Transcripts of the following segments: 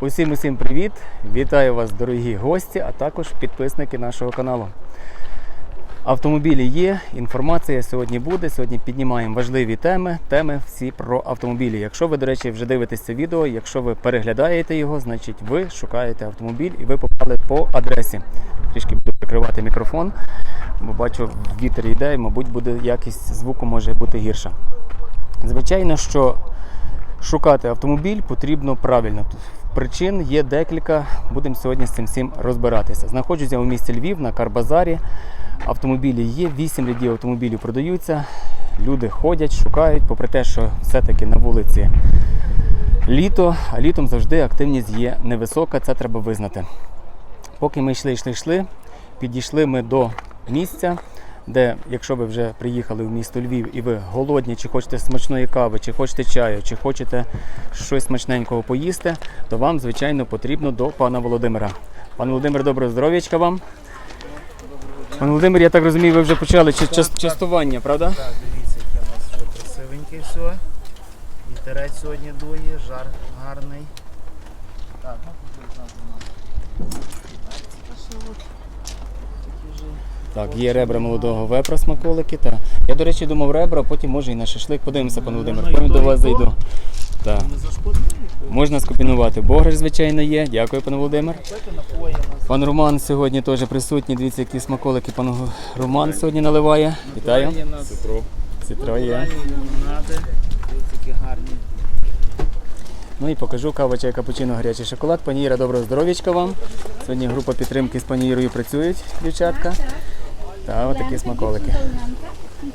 Усім усім привіт! Вітаю вас, дорогі гості, а також підписники нашого каналу. Автомобілі є, інформація сьогодні буде. Сьогодні піднімаємо важливі теми. Теми всі про автомобілі. Якщо ви, до речі, вже дивитесь це відео, якщо ви переглядаєте його, значить ви шукаєте автомобіль і ви попали по адресі. Трішки буду прикривати мікрофон, бо бачу, вітер йде, і, мабуть, буде якість звуку може бути гірша. Звичайно, що шукати автомобіль потрібно правильно. Причин є декілька. Будемо сьогодні з цим всім розбиратися. Знаходжуся у місті Львів на Карбазарі. Автомобілі є, 8 рядів автомобілів продаються. Люди ходять, шукають, попри те, що все-таки на вулиці літо, а літом завжди активність є невисока, це треба визнати. Поки ми йшли, йшли, йшли, підійшли ми до місця, де, якщо ви вже приїхали в місто Львів і ви голодні, чи хочете смачної кави, чи хочете чаю, чи хочете щось смачненького поїсти, то вам, звичайно, потрібно до пана Володимира. Пане Володимир, доброго здоров'ячка вам. Пане Володимир, я так розумію, ви вже почали чи- час- частування, правда? Так, дивіться, яке у нас вже красивеньке все. Вітерець сьогодні дує, жар гарний. Так, ну тут зразу у нас. Такі вже Так, є ребра молодого вепра смаколики. Та. Я, до речі, думав ребра, а потім може і на шашлик. Подивимося, пане Володимир, потім до вас зайду. Так. Можна скомбінувати. Бограш, звичайно, є. Дякую, пане Володимир. Пан Роман сьогодні теж присутній. Дивіться, які смаколики пан Роман сьогодні наливає. Вітаю. Цитро є. Ну і покажу кава, чай, капучино, гарячий шоколад. Пані Іра, доброго здоров'ячка вам. Сьогодні група підтримки з пані Ірою працюють, дівчатка. Та отакі смаколики.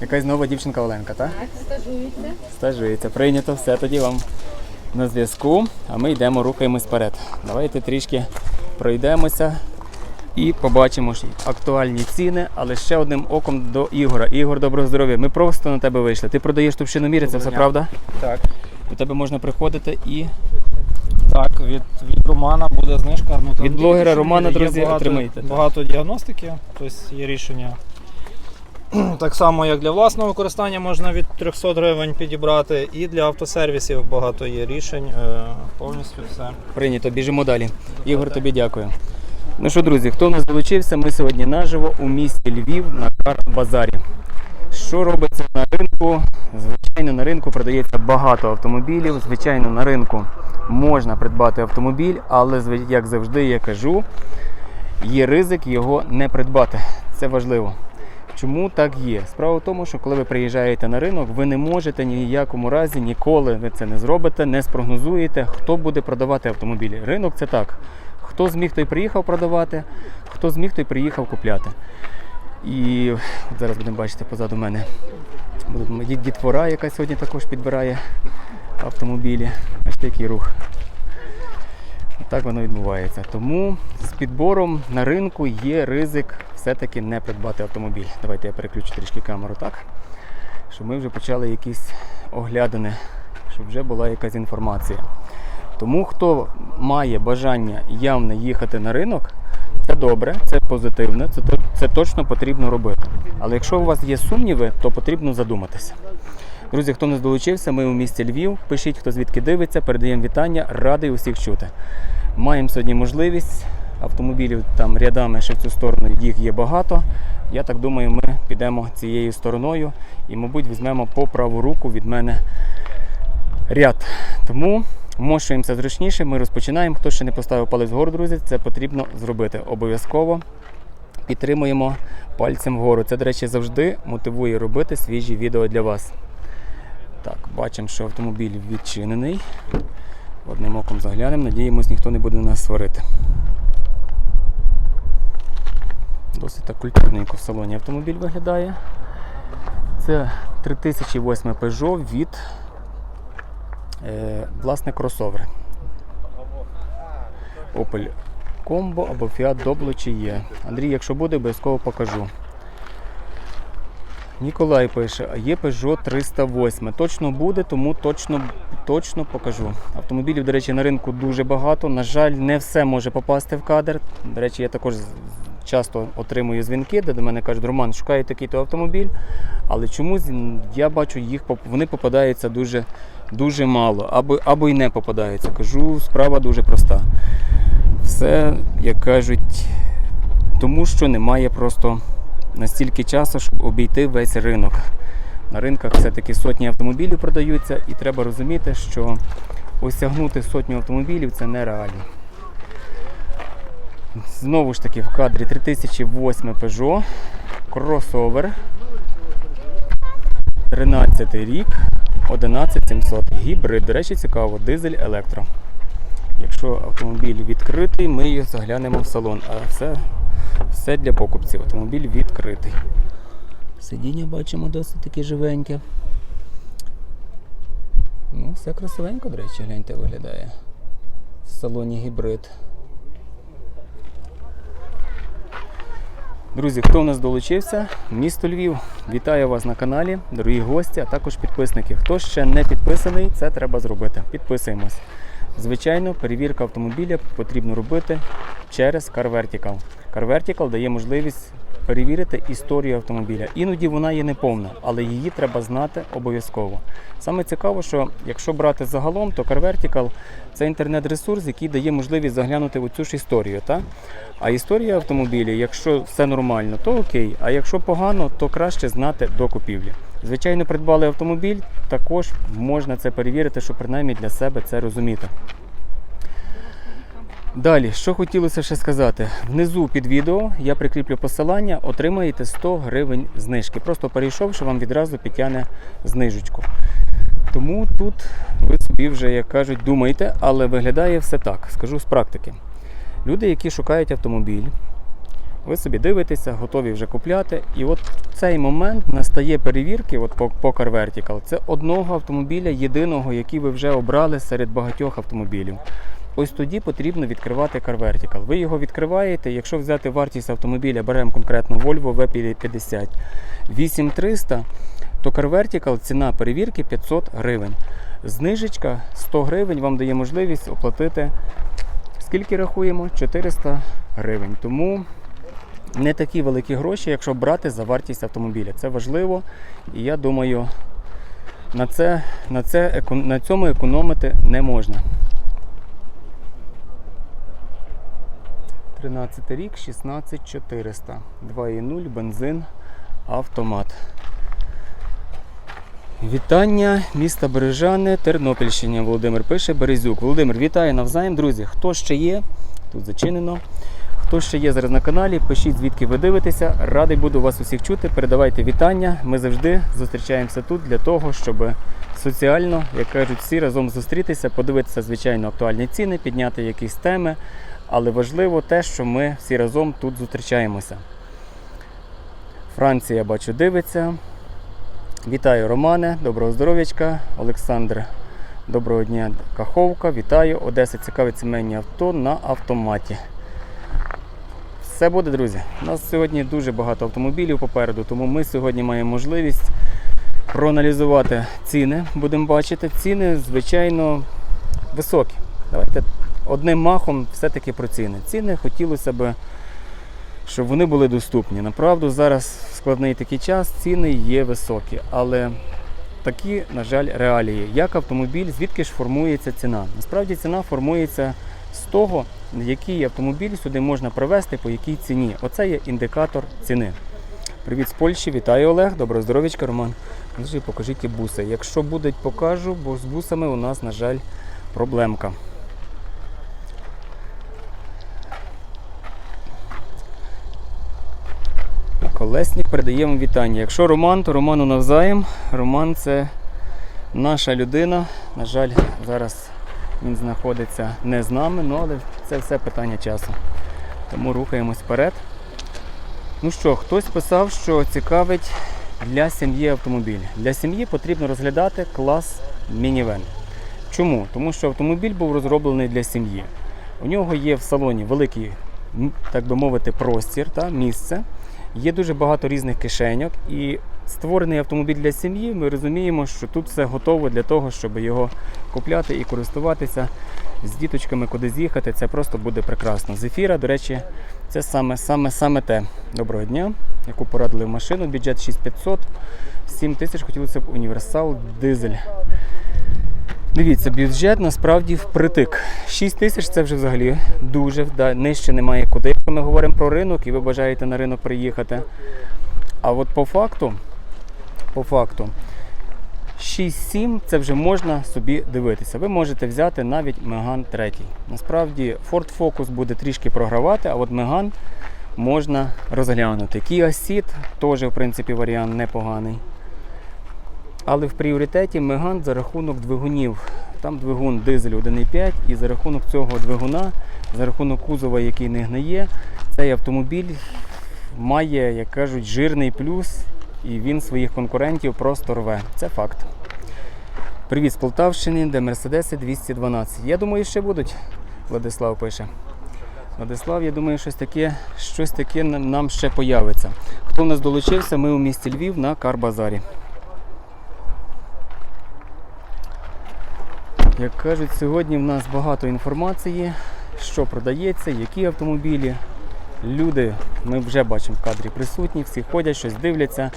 Якась нова дівчинка Оленка, так? Так, стажується. Стажується. Прийнято, все тоді вам на зв'язку. А ми йдемо, рухаємось вперед. Давайте трішки пройдемося і побачимо ж актуальні ціни, але ще одним оком до Ігора. Ігор, доброго здоров'я. Ми просто на тебе вийшли. Ти продаєш товщиноміри, це все правда? Так, До тебе можна приходити і так, від, від Романа буде знижка. Ну, там Від блогера Романа, друзі, багато, отримаєте. Багато діагностики, тобто є рішення. Так само, як для власного використання можна від 300 гривень підібрати, і для автосервісів багато є рішень. е, Повністю все. прийнято. Біжимо далі. Ігор, тобі дякую. Ну що, друзі, хто в нас долучився? Ми сьогодні наживо у місті Львів на Кар-базарі. Що робиться на ринку? Звичайно, на ринку продається багато автомобілів. Звичайно, на ринку можна придбати автомобіль, але як завжди я кажу, є ризик його не придбати. Це важливо. Чому так є? Справа в тому, що коли ви приїжджаєте на ринок, ви не можете ні в якому разі ніколи ви це не зробите, не спрогнозуєте, хто буде продавати автомобілі. Ринок це так. Хто зміг, той приїхав продавати, хто зміг, той приїхав купляти. І от зараз будемо бачити позаду мене. Дітвора, яка сьогодні також підбирає автомобілі. Бачите, який рух. Так воно відбувається. Тому з підбором на ринку є ризик все-таки не придбати автомобіль. Давайте я переключу трішки камеру так, щоб ми вже почали якісь оглядини, щоб вже була якась інформація. Тому хто має бажання явно їхати на ринок, це добре, це позитивно, це, це точно потрібно робити. Але якщо у вас є сумніви, то потрібно задуматися. Друзі, хто не долучився, ми у місті Львів. Пишіть, хто звідки дивиться, передаємо вітання, радий усіх чути. Маємо сьогодні можливість автомобілів там рядами ще в цю сторону, їх є багато. Я так думаю, ми підемо цією стороною і, мабуть, візьмемо по праву руку від мене ряд. Тому вмощуємося зручніше, ми розпочинаємо. Хто ще не поставив палець вгору, друзі, це потрібно зробити обов'язково. Підтримуємо пальцем вгору. Це, до речі, завжди мотивує робити свіжі відео для вас. Так, бачимо, що автомобіль відчинений. Одним оком заглянемо, надіємось, ніхто не буде нас сварити. Досить так культурненько в салоні автомобіль виглядає. Це 3008 Peugeot від е, власне кросовер. Opel Combo або Fiat Doblo чи є. Андрій, якщо буде, обов'язково покажу. Ніколай пише, а є Peugeot 308. Точно буде, тому точно, точно покажу. Автомобілів, до речі, на ринку дуже багато. На жаль, не все може попасти в кадр. До речі, я також часто отримую дзвінки, де до мене кажуть, Роман, шукаю такий-то автомобіль, але чомусь я бачу, їх вони попадаються дуже, дуже мало, або, або й не попадаються. Кажу, справа дуже проста. Все, як кажуть, тому що немає просто настільки часу, щоб обійти весь ринок. На ринках все-таки сотні автомобілів продаються, і треба розуміти, що осягнути сотню автомобілів це нереально. Знову ж таки в кадрі 3008 Peugeot, кросовер, 13 рік, 11700. Гібрид, до речі, цікаво, дизель електро. Якщо автомобіль відкритий, ми його заглянемо в салон. А все, все для покупців. Автомобіль відкритий. Сидіння бачимо досить таки живеньке. Ну, все красивенько, до речі, гляньте, виглядає. В салоні гібрид. Друзі, хто в нас долучився? Місто Львів. Вітаю вас на каналі, дорогі гості, а також підписники. Хто ще не підписаний, це треба зробити. Підписуємось. Звичайно, перевірка автомобіля потрібно робити через Car Vertical. Car Vertical дає можливість перевірити історію автомобіля. Іноді вона є неповна, але її треба знати обов'язково. Саме цікаво, що якщо брати загалом, то Car Vertical – це інтернет-ресурс, який дає можливість заглянути в цю ж історію. Та? А історія автомобіля, якщо все нормально, то окей. А якщо погано, то краще знати до купівлі. Звичайно, придбали автомобіль, також можна це перевірити, щоб принаймні для себе це розуміти. Далі, що хотілося ще сказати. Внизу під відео я прикріплю посилання, отримаєте 100 гривень знижки. Просто перейшовши, вам відразу підтягне знижечку. Тому тут ви собі вже, як кажуть, думайте, але виглядає все так. Скажу з практики. Люди, які шукають автомобіль, ви собі дивитеся, готові вже купляти. І от в цей момент настає перевірки от по, по Car Vertical. Це одного автомобіля, єдиного, який ви вже обрали серед багатьох автомобілів. Ось тоді потрібно відкривати Car Vertical. Ви його відкриваєте. Якщо взяти вартість автомобіля, беремо конкретно Volvo V50 8300, то Car Vertical ціна перевірки 500 гривень. Знижечка 100 гривень вам дає можливість оплатити. Скільки рахуємо? 400 гривень. Тому не такі великі гроші, якщо брати за вартість автомобіля. Це важливо. І я думаю, на, це, на, це, на цьому економити не можна. 13 рік, 16400. 2,0 бензин, автомат. Вітання, міста Бережани, Тернопільщина. Володимир пише Березюк. Володимир, вітаю навзаєм, друзі. Хто ще є? Тут зачинено. Хто ще є зараз на каналі, пишіть звідки ви дивитеся. Радий буду вас усіх чути. Передавайте вітання. Ми завжди зустрічаємося тут для того, щоб соціально, як кажуть, всі разом зустрітися, подивитися, звичайно, актуальні ціни, підняти якісь теми. Але важливо те, що ми всі разом тут зустрічаємося. Франція, бачу, дивиться. Вітаю, Романе, доброго здоров'ячка, Олександр. Доброго дня, Каховка. Вітаю. Одеса цікавить сімейні авто на автоматі. Все буде, друзі. У нас сьогодні дуже багато автомобілів попереду, тому ми сьогодні маємо можливість проаналізувати ціни. Будемо бачити. Ціни, звичайно, високі. Давайте одним махом все-таки про ціни. Ціни хотілося б, щоб вони були доступні. Направду, зараз складний такий час, ціни є високі, але такі, на жаль, реалії. Як автомобіль, звідки ж формується ціна? Насправді ціна формується з того, який автомобіль сюди можна привезти, по якій ціні. Оце є індикатор ціни. Привіт з Польщі, вітаю Олег, доброго здоров'ячка, Роман. Покажіть і буси. Якщо будуть, покажу, бо з бусами у нас, на жаль, проблемка. Колесник передає вам вітання. Якщо Роман, то Роману навзаєм. Роман це наша людина. На жаль, зараз він знаходиться не з нами, ну, але це все питання часу. Тому рухаємось вперед. Ну що, хтось писав, що цікавить для сім'ї автомобіль. Для сім'ї потрібно розглядати клас мінівен. Чому? Тому що автомобіль був розроблений для сім'ї. У нього є в салоні великий, так би мовити, простір та місце. Є дуже багато різних кишеньок, і створений автомобіль для сім'ї, ми розуміємо, що тут все готово для того, щоб його купляти і користуватися з діточками, куди з'їхати. Це просто буде прекрасно. Зефіра, до речі, це саме, саме, саме те. Доброго дня, яку порадили в машину. Бюджет 6500, 7 тисяч хотілося б універсал дизель. Дивіться, бюджет насправді впритик. 6 тисяч це вже взагалі дуже да, нижче немає куди. Якщо ми говоримо про ринок і ви бажаєте на ринок приїхати. А от по факту, по факту, 6-7 це вже можна собі дивитися. Ви можете взяти навіть Меган 3. Насправді Ford Focus буде трішки програвати, а от Меган можна розглянути. Kia Ceed теж, в принципі, варіант непоганий. Але в пріоритеті Меган за рахунок двигунів. Там двигун дизель 1,5 і за рахунок цього двигуна, за рахунок кузова, який не гниє, цей автомобіль має, як кажуть, жирний плюс, і він своїх конкурентів просто рве. Це факт. Привіт з Полтавщини, де Мерседеси 212. Я думаю, ще будуть. Владислав пише. Владислав, я думаю, щось таке, щось таке нам ще появиться. Хто в нас долучився, ми у місті Львів на Карбазарі. Як кажуть, сьогодні в нас багато інформації, що продається, які автомобілі. Люди, ми вже бачимо в кадрі присутні, всі ходять, щось дивляться.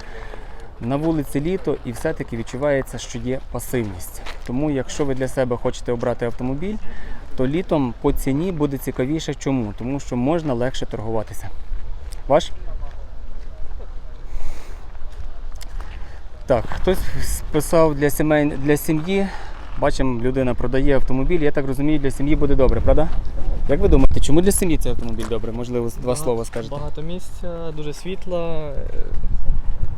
На вулиці літо і все-таки відчувається, що є пасивність. Тому, якщо ви для себе хочете обрати автомобіль, то літом по ціні буде цікавіше. Чому? Тому що можна легше торгуватися. Ваш? Так, хтось списав для сімей для сім'ї. Бачимо, людина продає автомобіль. Я так розумію, для сім'ї буде добре, правда? Як ви думаєте, чому для сім'ї цей автомобіль добре? Можливо, два Багато- слова скажете. Багато місця, дуже світло.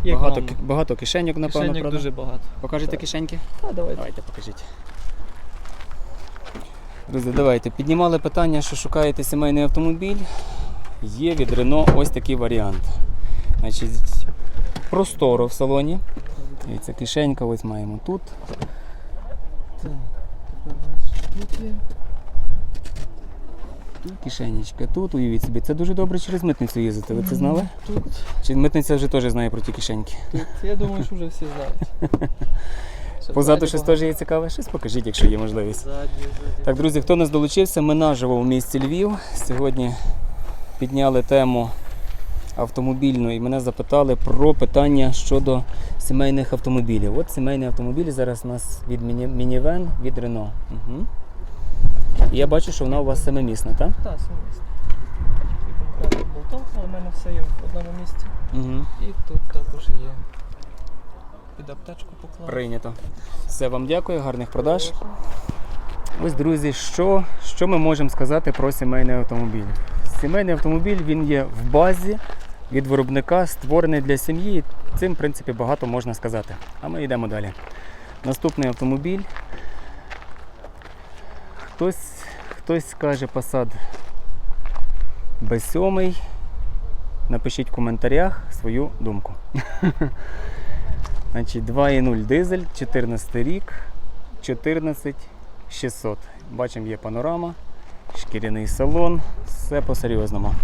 е, Багато, ки- багато кишеньок, напевно, Кишеньок правда? дуже багато. Покажете Так. кишеньки? Та, давайте. Давайте покажіть. Друзі, давайте. Піднімали питання, що шукаєте сімейний автомобіль. Є від Renault ось такий варіант. Значить, просторо в салоні. Дивіться, кишенька ось маємо тут. Тут кишенечка, тут уявіть собі. Це дуже добре через митницю їздити. Ви це знали? Тут, Чи митниця вже теж знає про ті кишеньки? тут, я думаю, що вже всі знають. Позаду щось теж є цікаве? Щось покажіть, якщо є можливість. Так, друзі, хто нас долучився, ми наживо в місті Львів. Сьогодні підняли тему автомобільну і мене запитали про питання щодо сімейних автомобілів. От сімейний автомобіль зараз у нас від міні- мінівен від Renault. Угу. І я бачу, що вона у вас семимісна, так? Та, сумісно. І болтовка, в мене все є в одному місці. Угу. І тут також є. Під аптечку поклав. Прийнято. Все, вам дякую, гарних продаж. Ось, друзі, що, що ми можемо сказати про сімейний автомобіль? Сімейний автомобіль він є в базі від виробника, створений для сім'ї. Цим, в принципі, багато можна сказати. А ми йдемо далі. Наступний автомобіль. Хтось, хтось скаже Passat B7. Напишіть в коментарях свою думку. Значить, 2.0 дизель, 14 рік, 14600. Бачимо, є панорама, шкіряний салон, все по-серйозному.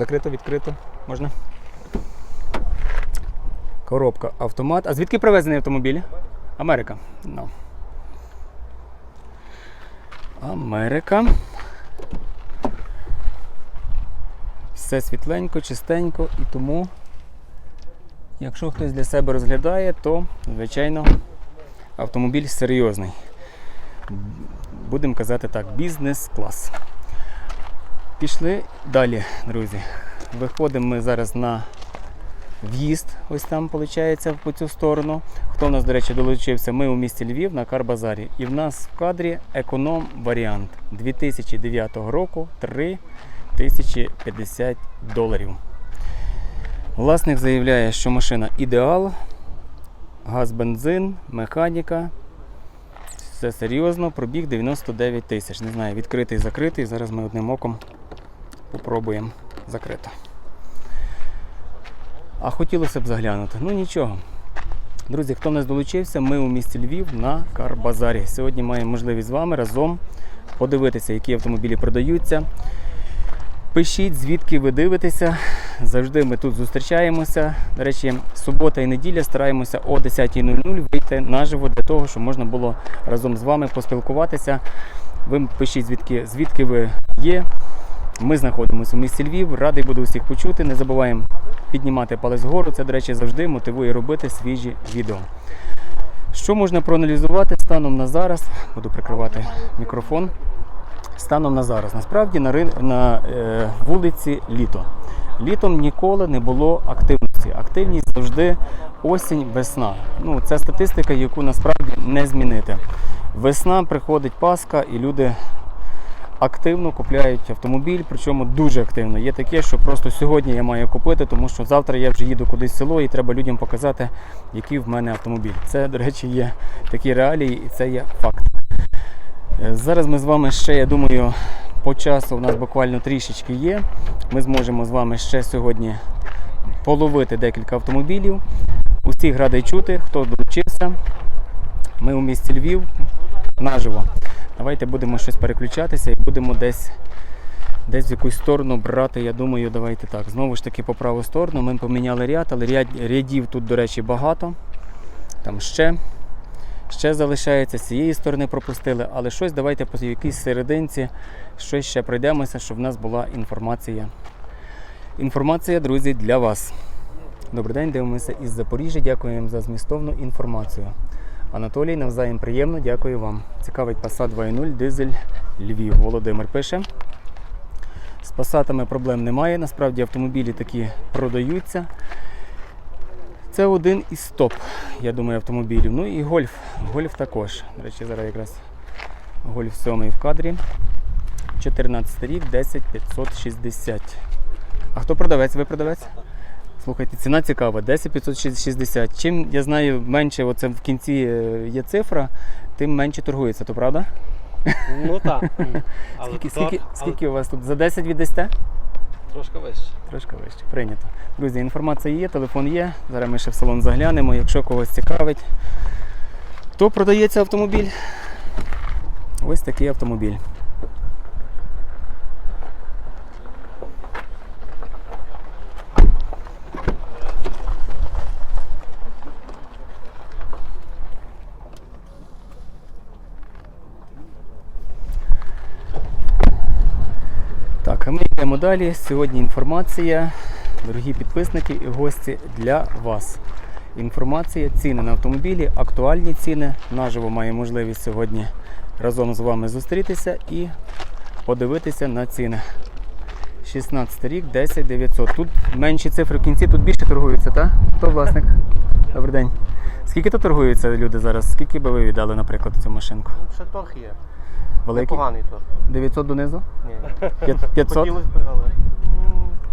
Закрито, відкрито, можна. Коробка, автомат. А звідки привезений автомобіль? Америка. No. Америка. Все світленько, чистенько і тому, якщо хтось для себе розглядає, то, звичайно, автомобіль серйозний. Будемо казати так, бізнес-клас. Пішли далі, друзі. Виходимо ми зараз на в'їзд, ось там, виходить, по цю сторону. Хто в нас, до речі, долучився, ми у місті Львів на Карбазарі. І в нас в кадрі економ варіант 2009 року 3 1050 доларів. Власник заявляє, що машина ідеал, газ, бензин, механіка. Все серйозно, пробіг 99 тисяч. Не знаю, відкритий, закритий. Зараз ми одним оком попробуємо закрито. А хотілося б заглянути. Ну нічого. Друзі, хто нас долучився, ми у місті Львів на Карбазарі. Сьогодні маємо можливість з вами разом подивитися, які автомобілі продаються. Пишіть, звідки ви дивитеся, Завжди ми тут зустрічаємося. До речі, субота і неділя стараємося о 10.00 вийти наживо для того, щоб можна було разом з вами поспілкуватися. Ви пишіть, звідки, звідки ви є. Ми знаходимося в місті Львів. Радий буду усіх почути. Не забуваємо піднімати палець вгору. Це, до речі, завжди мотивує робити свіжі відео. Що можна проаналізувати станом на зараз? Буду прикривати мікрофон. Станом на зараз. Насправді на, рин... на е, вулиці літо. Літом ніколи не було активності. Активність завжди осінь, весна. Ну, це статистика, яку насправді не змінити. Весна приходить Пасха і люди активно купляють автомобіль, причому дуже активно. Є таке, що просто сьогодні я маю купити, тому що завтра я вже їду кудись в село і треба людям показати, який в мене автомобіль. Це, до речі, є такі реалії і це є факт. Е, Зараз ми з вами ще, я думаю, по часу у нас буквально трішечки є. Ми зможемо з вами ще сьогодні половити декілька автомобілів. Усіх радий чути, хто долучився. Ми у місті Львів наживо. Давайте будемо щось переключатися і будемо десь, десь в якусь сторону брати. Я думаю, давайте так. Знову ж таки по праву сторону. Ми поміняли ряд, але ряд, рядів тут, до речі, багато. Там ще, ще залишається, з цієї сторони пропустили, але щось давайте по якійсь серединці, щось ще пройдемося, щоб в нас була інформація. Інформація, друзі, для вас. Добрий день, дивимося із Запоріжжя. Дякуємо за змістовну інформацію. Анатолій, навзаєм приємно, дякую вам. Цікавить Passat 2.0, дизель Львів. Володимир пише. З пасатами проблем немає. Насправді автомобілі такі продаються. Це один із топ, я думаю, автомобілів. Ну і гольф. Гольф також. До речі, зараз якраз гольф 7 в кадрі. 14 рік, 10560. А хто продавець? Ви продавець? Слухайте, ціна цікава, 10560. Чим я знаю, менше оце в кінці е, є цифра, тим менше торгується, то правда? Ну так. Але Скільки, але скільки у вас тут? За 10 віддасте? Трошки вище. Трошки вище. Прийнято. Друзі, інформація є, телефон є. Зараз ми ще в салон заглянемо. Якщо когось цікавить, то продається автомобіль. Ось такий автомобіль. Так, а ми йдемо далі. Сьогодні інформація, дорогі підписники і гості для вас. Інформація, ціни на автомобілі, актуальні ціни. Наживо має можливість сьогодні разом з вами зустрітися і подивитися на ціни. 16 рік, 10 900. Тут менші цифри в кінці, тут більше торгуються, так? Хто власник? Добрий день. Скільки тут торгуються люди зараз? Скільки би ви віддали, наприклад, цю машинку? Ну, ще торг є. Великий? Непоганий торг. 900 донизу? Ні. 500? Хотілося б, але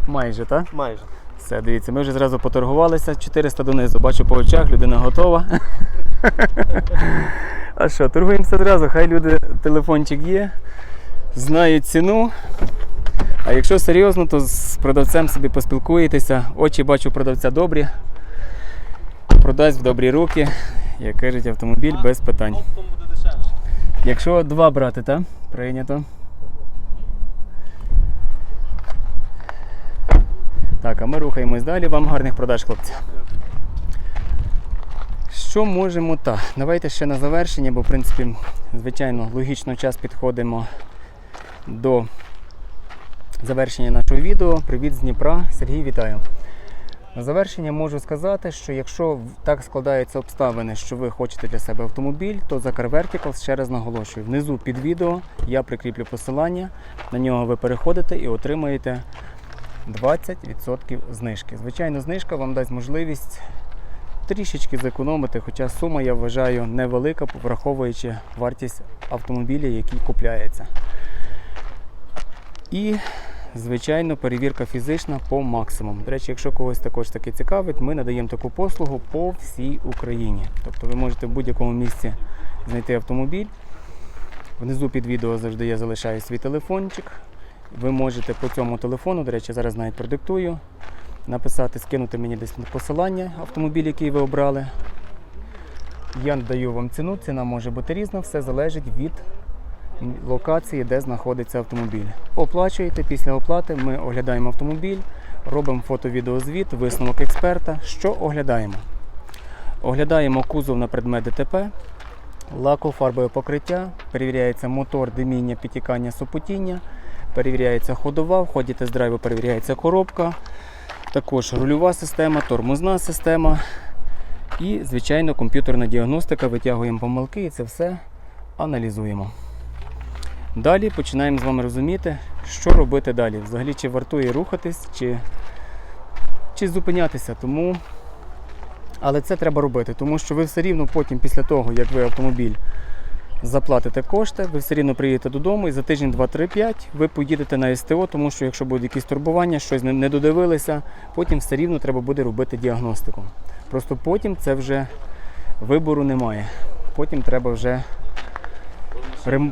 Майже, так? майже. Все, дивіться, ми вже зразу поторгувалися. 400 донизу. Бачу по очах, людина готова. а що, торгуємося одразу, хай люди телефончик є, знають ціну. А якщо серйозно, то з продавцем собі поспілкуєтеся. Очі бачу продавця добрі. Продасть в добрі руки, як кажуть, автомобіль без питань. Якщо два брати, так? Прийнято. Так, а ми рухаємось далі. Вам гарних продаж, хлопці. Що можемо так? Давайте ще на завершення, бо в принципі, звичайно, логічно час підходимо до завершення нашого відео. Привіт з Дніпра. Сергій, вітаю. На завершення можу сказати, що якщо так складаються обставини, що ви хочете для себе автомобіль, то за Car Verticals ще раз наголошую. Внизу під відео я прикріплю посилання, на нього ви переходите і отримаєте 20% знижки. Звичайно, знижка вам дасть можливість трішечки зекономити, хоча сума, я вважаю, невелика, враховуючи вартість автомобіля, який купляється. І звичайно, перевірка фізична по максимуму. До речі, якщо когось також таки цікавить, ми надаємо таку послугу по всій Україні. Тобто ви можете в будь-якому місці знайти автомобіль. Внизу під відео завжди я залишаю свій телефончик. Ви можете по цьому телефону, до речі, зараз навіть продиктую, написати, скинути мені десь посилання автомобіль, який ви обрали. Я даю вам ціну, ціна може бути різна, все залежить від локації, де знаходиться автомобіль. Оплачуєте, після оплати ми оглядаємо автомобіль, робимо фото-відеозвіт, висновок експерта. Що оглядаємо? Оглядаємо кузов на предмет ДТП, лакофарбове покриття, перевіряється мотор, диміння, підтікання, супутіння, перевіряється ходова, в ході тест-драйву перевіряється коробка, також рульова система, тормозна система і, звичайно, комп'ютерна діагностика. Витягуємо помилки і це все аналізуємо. Далі починаємо з вами розуміти, що робити далі. Взагалі, чи вартує рухатись, чи, чи зупинятися. Тому... Але це треба робити, тому що ви все рівно потім, після того, як ви автомобіль заплатите кошти, ви все рівно приїдете додому і за тиждень, 2, 3, 5 ви поїдете на СТО, тому що якщо будуть якісь турбування, щось не, додивилися, потім все рівно треба буде робити діагностику. Просто потім це вже вибору немає. Потім треба вже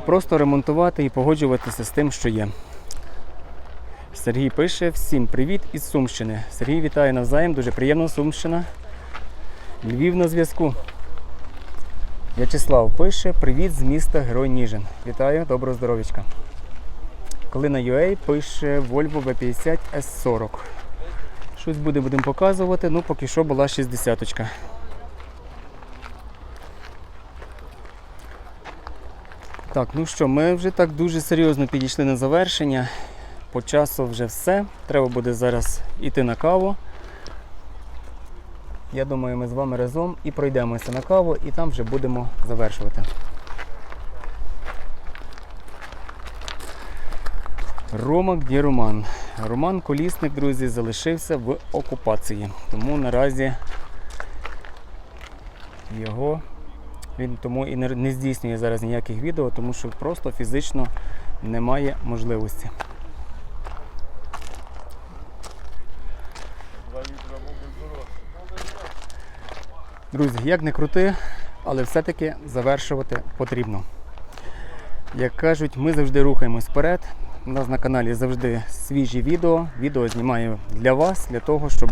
просто ремонтувати і погоджуватися з тим, що є. Сергій пише: всім привіт із Сумщини. Сергій вітає навзаєм, дуже приємно Сумщина. Львів на зв'язку. В'ячеслав пише: Привіт з міста Герой Ніжин. Вітаю, доброго здоров'ячка. Калина UA пише Volvo V50 S40. Щось буде будемо показувати. Ну, поки що була 60-очка. Так, ну що, ми вже так дуже серйозно підійшли на завершення. По часу вже все. Треба буде зараз йти на каву. Я думаю, ми з вами разом і пройдемося на каву, і там вже будемо завершувати. Рома, де Роман? Роман Колісник, друзі, залишився в окупації. Тому наразі його він тому і не, здійснює зараз ніяких відео, тому що просто фізично немає можливості. Друзі, як не крути, але все-таки завершувати потрібно. Як кажуть, ми завжди рухаємось вперед. У нас на каналі завжди свіжі відео. Відео знімаю для вас, для того, щоб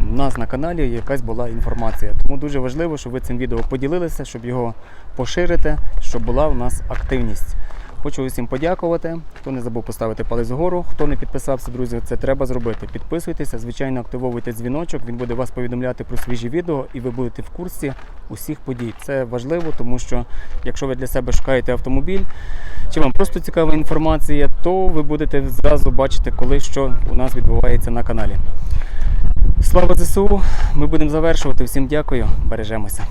у нас на каналі якась була інформація. Тому дуже важливо, щоб ви цим відео поділилися, щоб його поширити, щоб була в нас активність. Хочу усім подякувати. Хто не забув поставити палець вгору, хто не підписався, друзі, це треба зробити. Підписуйтеся, звичайно, активовуйте дзвіночок. Він буде вас повідомляти про свіжі відео, і ви будете в курсі усіх подій. Це важливо, тому що якщо ви для себе шукаєте автомобіль, чи вам просто цікава інформація, то ви будете зразу бачити, коли що у нас відбувається на каналі. Слава ЗСУ! Ми будемо завершувати. Всім дякую, бережемося.